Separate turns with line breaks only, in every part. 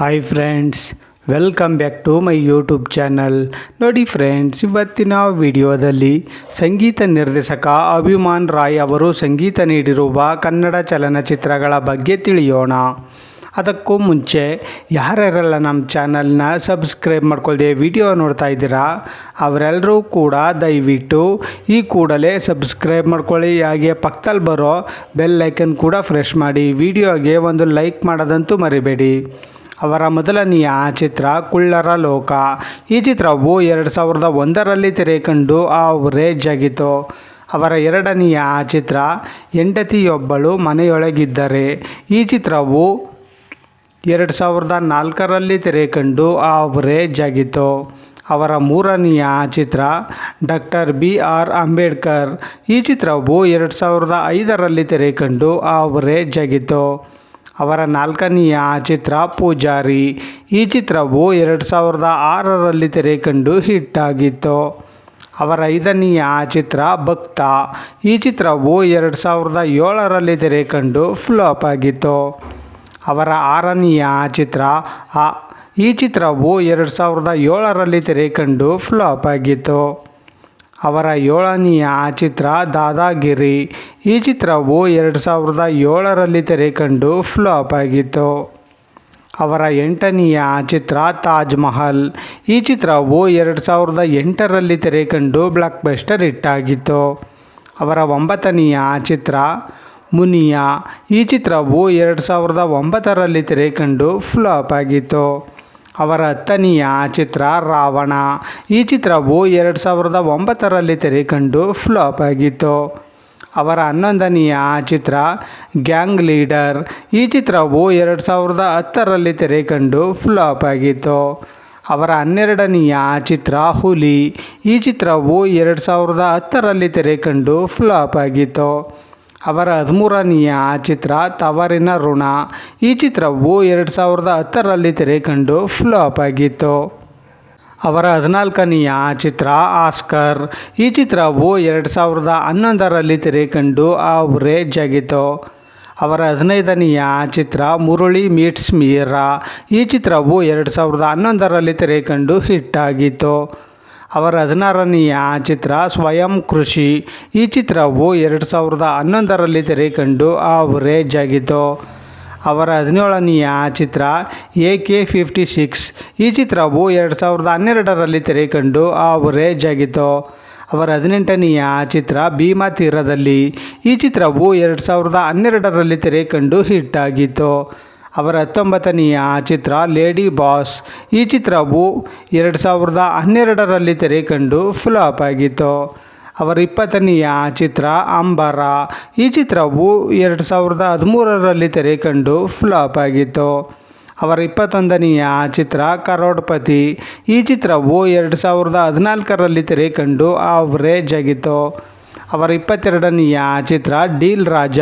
Hi friends welcome back to my YouTube channel ನೋಡಿ friends ಇವತ್ತಿನ ವಿಡಿಯೋದಲ್ಲಿ ಸಂಗೀತ ನಿರ್ದೇಶಕ ಅಭಿಮಾನ್ ರಾಯ್ ಅವರು ಸಂಗೀತ ನೀಡಿರುವ ಕನ್ನಡ ಚಲನಚಿತ್ರಗಳ ಬಗ್ಗೆ ತಿಳಿಯೋಣ. ಅದಕ್ಕೂ ಮುಂಚೆ ಯಾರ್ಯಾರೆಲ್ಲ ನಮ್ಮ ಚಾನಲ್ನ ಸಬ್ಸ್ಕ್ರೈಬ್ ಮಾಡ್ಕೊಳ್ದೆ ವಿಡಿಯೋ ನೋಡ್ತಾ ಇದ್ದೀರಾ, ಅವರೆಲ್ಲರೂ ಕೂಡ ದಯವಿಟ್ಟು ಈ ಕೂಡಲೇ ಸಬ್ಸ್ಕ್ರೈಬ್ ಮಾಡ್ಕೊಳ್ಳಿ. ಹಾಗೆ ಪಕ್ಕದಲ್ಲಿ ಬರೋ ಬೆಲ್ ಐಕನ್ ಕೂಡ ಫ್ರೆಶ್ ಮಾಡಿ ವಿಡಿಯೋಗೆ ಒಂದು ಲೈಕ್ ಮಾಡೋದಂತೂ ಮರಿಬೇಡಿ. ಅವರ ಮೊದಲನೆಯ ಚಿತ್ರ ಕುಳ್ಳರ ಲೋಕ. ಈ ಚಿತ್ರವು ಎರಡು ಸಾವಿರದ ಒಂದರಲ್ಲಿ ತೆರೆಕಂಡು ರೇಜ್ ಆಗಿತ್ತು ಅವರ ಎರಡನೆಯ ಚಿತ್ರ, ಹೆಂಡತಿಯೊಬ್ಬಳು ಮನೆಯೊಳಗಿದ್ದರೆ. ಈ ಚಿತ್ರವು ಎರಡು ಸಾವಿರದ ನಾಲ್ಕರಲ್ಲಿ ತೆರೆಕಂಡು ರೇಜ್ ಆಗಿತ್ತು ಅವರ ಮೂರನೆಯ ಚಿತ್ರ, ಡಾಕ್ಟರ್ ಬಿ ಆರ್ ಅಂಬೇಡ್ಕರ್. ಈ ಚಿತ್ರವು ಎರಡು ಸಾವಿರದ ಐದರಲ್ಲಿ ತೆರೆಕಂಡು ರೇಜ್ ಆಗಿತ್ತು ಅವರ ನಾಲ್ಕನೆಯ ಚಿತ್ರ ಪೂಜಾರಿ. ಈ ಚಿತ್ರವು ಎರಡು ಸಾವಿರದ ಆರರಲ್ಲಿ ತೆರೆಕಂಡು ಹಿಟ್ಟಾಗಿತ್ತು. ಅವರ ಐದನೆಯ ಚಿತ್ರ ಭಕ್ತ. ಈ ಚಿತ್ರವು ಎರಡು ಸಾವಿರದ ಏಳರಲ್ಲಿ ತೆರೆಕಂಡು ಫ್ಲಾಪ್ ಆಗಿತ್ತು. ಅವರ ಆರನೆಯ ಚಿತ್ರ ಆ, ಈ ಚಿತ್ರವು ಎರಡು ಸಾವಿರದ ಏಳರಲ್ಲಿ ತೆರೆಕಂಡು ಫ್ಲಾಪ್ ಆಗಿತ್ತು. ಅವರ ಏಳನೆಯ ಚಿತ್ರ ದಾದಾಗಿರಿ. ಈ ಚಿತ್ರವು ಎರಡು ಸಾವಿರದ ಏಳರಲ್ಲಿ ತೆರೆಕಂಡು ಫ್ಲಾಪ್ ಆಗಿತ್ತು. ಅವರ ಎಂಟನೆಯ ಚಿತ್ರ ತಾಜ್ ಮಹಲ್. ಈ ಚಿತ್ರವು ಎರಡು ಸಾವಿರದ ಎಂಟರಲ್ಲಿ ತೆರೆಕಂಡು ಬ್ಲಾಕ್ ಬಸ್ಟರ್ ಹಿಟ್ಟಾಗಿತ್ತು ಅವರ ಒಂಬತ್ತನೆಯ ಚಿತ್ರ ಮುನಿಯಾ. ಈ ಚಿತ್ರವು ಎರಡು ಸಾವಿರದ ಒಂಬತ್ತರಲ್ಲಿ ತೆರೆಕಂಡು ಫ್ಲಾಪ್ ಆಗಿತ್ತು. ಅವರ ಹತ್ತನೆಯ ಚಿತ್ರ ರಾವಣ. ಈ ಚಿತ್ರವು ಎರಡು ಸಾವಿರದ ಒಂಬತ್ತರಲ್ಲಿ ತೆರೆಕಂಡು ಫ್ಲಾಪ್ ಆಗಿತ್ತು. ಅವರ ಹನ್ನೊಂದನೆಯ ಚಿತ್ರ ಗ್ಯಾಂಗ್ ಲೀಡರ್. ಈ ಚಿತ್ರವು ಎರಡು ಸಾವಿರದ ಹತ್ತರಲ್ಲಿ ತೆರೆಕಂಡು ಫ್ಲಾಪ್ ಆಗಿತ್ತು. ಅವರ ಹನ್ನೆರಡನೆಯ ಚಿತ್ರ ಹುಲಿ. ಈ ಚಿತ್ರವು ಎರಡು ಸಾವಿರದ ಹತ್ತರಲ್ಲಿ ತೆರೆಕಂಡು ಫ್ಲಾಪ್ ಆಗಿತ್ತು. ಅವರ ಹದಿಮೂರನೆಯ ಚಿತ್ರ ತವರಿನ ಋಣ. ಈ ಚಿತ್ರವು ಎರಡು ಸಾವಿರದ ಹತ್ತರಲ್ಲಿ ತೆರೆಕಂಡು ಫ್ಲಾಪ್ ಆಗಿತ್ತು. ಅವರ ಹದಿನಾಲ್ಕನೆಯ ಚಿತ್ರ ಆಸ್ಕರ್. ಈ ಚಿತ್ರವು ಎರಡು ಸಾವಿರದ ಹನ್ನೊಂದರಲ್ಲಿ ತೆರೆಕಂಡು ಆವರೇಜ್ ಆಗಿತ್ತು. ಅವರ ಹದಿನೈದನೆಯ ಚಿತ್ರ ಮುರುಳಿ ಮೀಟ್ಸ್ ಮೀರಾ. ಈ ಚಿತ್ರವು ಎರಡು ಸಾವಿರದ ಹನ್ನೊಂದರಲ್ಲಿ ತೆರೆಕಂಡು ಹಿಟ್ಟಾಗಿತ್ತು ಅವರ ಹದಿನಾರನೆಯ ಚಿತ್ರ ಸ್ವಯಂ ಕೃಷಿ. ಈ ಚಿತ್ರವು ಎರಡು ಸಾವಿರದ ಹನ್ನೊಂದರಲ್ಲಿ ತೆರೆಕಂಡು ರೇಜ್ ಆಗಿತ್ತು ಅವರ ಹದಿನೇಳನೆಯ ಚಿತ್ರ ಎ ಕೆ ಫಿಫ್ಟಿ ಸಿಕ್ಸ್. ಈ ಚಿತ್ರವು ಎರಡು ಸಾವಿರದ ಹನ್ನೆರಡರಲ್ಲಿ ತೆರೆಕಂಡು ರೇಜ್ ಆಗಿತ್ತು ಅವರ ಹದಿನೆಂಟನೆಯ ಚಿತ್ರ ಭೀಮಾ ತೀರದಲ್ಲಿ. ಈ ಚಿತ್ರವು ಎರಡು ಸಾವಿರದ ಹನ್ನೆರಡರಲ್ಲಿ ತೆರೆಕಂಡು ಹಿಟ್ಟಾಗಿತ್ತು ಅವರ ಹತ್ತೊಂಬತ್ತನೆಯ ಚಿತ್ರ ಲೇಡಿ ಬಾಸ್. ಈ ಚಿತ್ರವು ಎರಡು ಸಾವಿರದ ಹನ್ನೆರಡರಲ್ಲಿ ತೆರೆಕಂಡು ಫ್ಲಾಪ್ ಆಗಿತ್ತು. ಅವರ ಇಪ್ಪತ್ತನೆಯ ಚಿತ್ರ ಅಂಬರ. ಈ ಚಿತ್ರವು ಎರಡು ಸಾವಿರದ ಹದಿಮೂರರಲ್ಲಿ ತೆರೆಕಂಡು ಫ್ಲಾಪ್ ಆಗಿತ್ತು. ಅವರ ಇಪ್ಪತ್ತೊಂದನೆಯ ಚಿತ್ರ ಕರೋಡ್ಪತಿ. ಈ ಚಿತ್ರವು ಎರಡು ಸಾವಿರದ ಹದಿನಾಲ್ಕರಲ್ಲಿ ತೆರೆಕಂಡು ಆವ್ರೇಜ್ ಆಗಿತ್ತು. ಅವರ ಇಪ್ಪತ್ತೆರಡನೆಯ ಚಿತ್ರ ಡೀಲ್ ರಾಜ.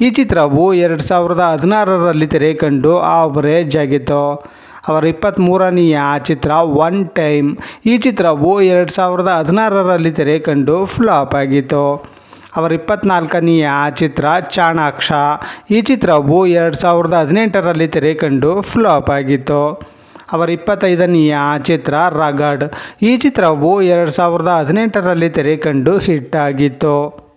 ಈ ಚಿತ್ರವು ಎರಡು ಸಾವಿರದ ಹದಿನಾರರಲ್ಲಿ ತೆರೆಕಂಡು ಆವರೇಜ್ ಆಗಿತ್ತು ಅವರ ಇಪ್ಪತ್ತ್ಮೂರನೆಯ ಚಿತ್ರ ಒನ್ ಟೈಮ್ ಈ ಚಿತ್ರವು ಎರಡು ಸಾವಿರದ ಹದಿನಾರರಲ್ಲಿ ತೆರೆಕಂಡು ಫ್ಲಾಪ್ ಆಗಿತ್ತು. ಅವರ ಇಪ್ಪತ್ನಾಲ್ಕನೆಯ ಚಿತ್ರ ಚಾಣಾಕ್ಷ. ಈ ಚಿತ್ರವು ಎರಡು ಸಾವಿರದ ಹದಿನೆಂಟರಲ್ಲಿ ತೆರೆಕಂಡು ಫ್ಲಾಪ್ ಆಗಿತ್ತು. ಅವರ ಇಪ್ಪತ್ತೈದನೆಯ ಚಿತ್ರ ರಗಡ್. ಈ ಚಿತ್ರವು ಎರಡು ಸಾವಿರದ ಹದಿನೆಂಟರಲ್ಲಿ ತೆರೆಕಂಡು ಹಿಟ್ಟಾಗಿತ್ತು.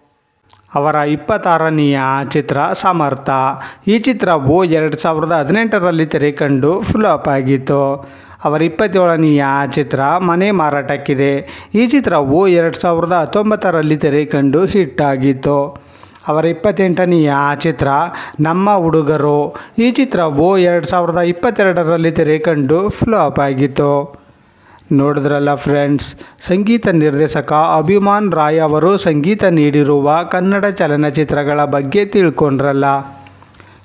ಅವರ ಇಪ್ಪತ್ತಾರನೆಯ ಚಿತ್ರ ಸಮರ್ಥ. ಈ ಚಿತ್ರವು ಎರಡು ಸಾವಿರದ ಹದಿನೆಂಟರಲ್ಲಿ ತೆರೆಕಂಡು ಫ್ಲಾಪ್ ಆಗಿತ್ತು. ಅವರ ಇಪ್ಪತ್ತೇಳನೆಯ ಚಿತ್ರ ಮನೆ ಮಾರಾಟಕ್ಕಿದೆ. ಈ ಚಿತ್ರವು ಎರಡು ಸಾವಿರದ ಹತ್ತೊಂಬತ್ತರಲ್ಲಿ ತೆರೆಕಂಡು ಹಿಟ್ಟಾಗಿತ್ತು. ಅವರ ಇಪ್ಪತ್ತೆಂಟನೆಯ ಚಿತ್ರ ನಮ್ಮ ಹುಡುಗರು. ಈ ಚಿತ್ರವು ಎರಡು ಸಾವಿರದ ಇಪ್ಪತ್ತೆರಡರಲ್ಲಿ ತೆರೆಕಂಡು ಫ್ಲಾಪ್ ಆಗಿತ್ತು. ನೋಡಿದ್ರಲ್ಲ ಫ್ರೆಂಡ್ಸ್, ಸಂಗೀತ ನಿರ್ದೇಶಕ ಅಭಿಮಾನ್ ರಾಯ್ ಅವರು ಸಂಗೀತ ನೀಡಿರುವ ಕನ್ನಡ ಚಲನಚಿತ್ರಗಳ ಬಗ್ಗೆ ತಿಳ್ಕೊಂಡ್ರಲ್ಲ.